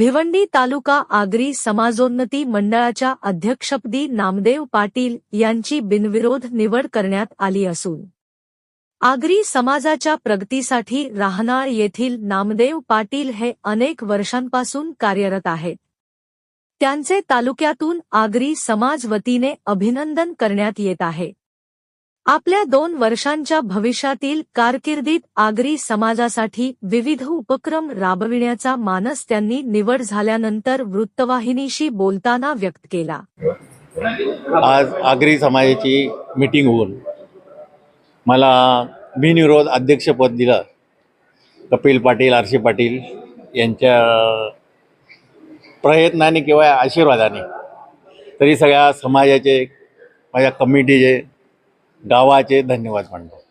भिवंडी तालुका आगरी समाजोन्नती मंडळाच्या अध्यक्षपदी नामदेव पाटील यांची बिनविरोध निवड करण्यात आली असून आगरी समाजाच्या प्रगतीसाठी राहणार येथील नामदेव पाटील हे अनेक वर्षांपासून कार्यरत आहेत. त्यांचे तालुक्यातून आगरी समाज वतीने अभिनंदन करण्यात येत आहे. आपल्या दोन वर्षांच्या भविष्यातील कारकिर्दीत आगरी समाजासाठी विविध उपक्रम राबविण्याचा मानस त्यांनी निवड झाल्यानंतर वृत्तवाहिनीशी बोलताना व्यक्त केला. आज आगरी समाजाची मीटिंग होऊन मला बिनविरोध अध्यक्षपद दिलं. कपिल पाटील आरशी पाटील यांच्या प्रयत्नाने किंवा आशीर्वादाने तरी सगळ्या समाजाचे माझ्या कमिटीचे गावाचे धन्यवाद म्हणतो.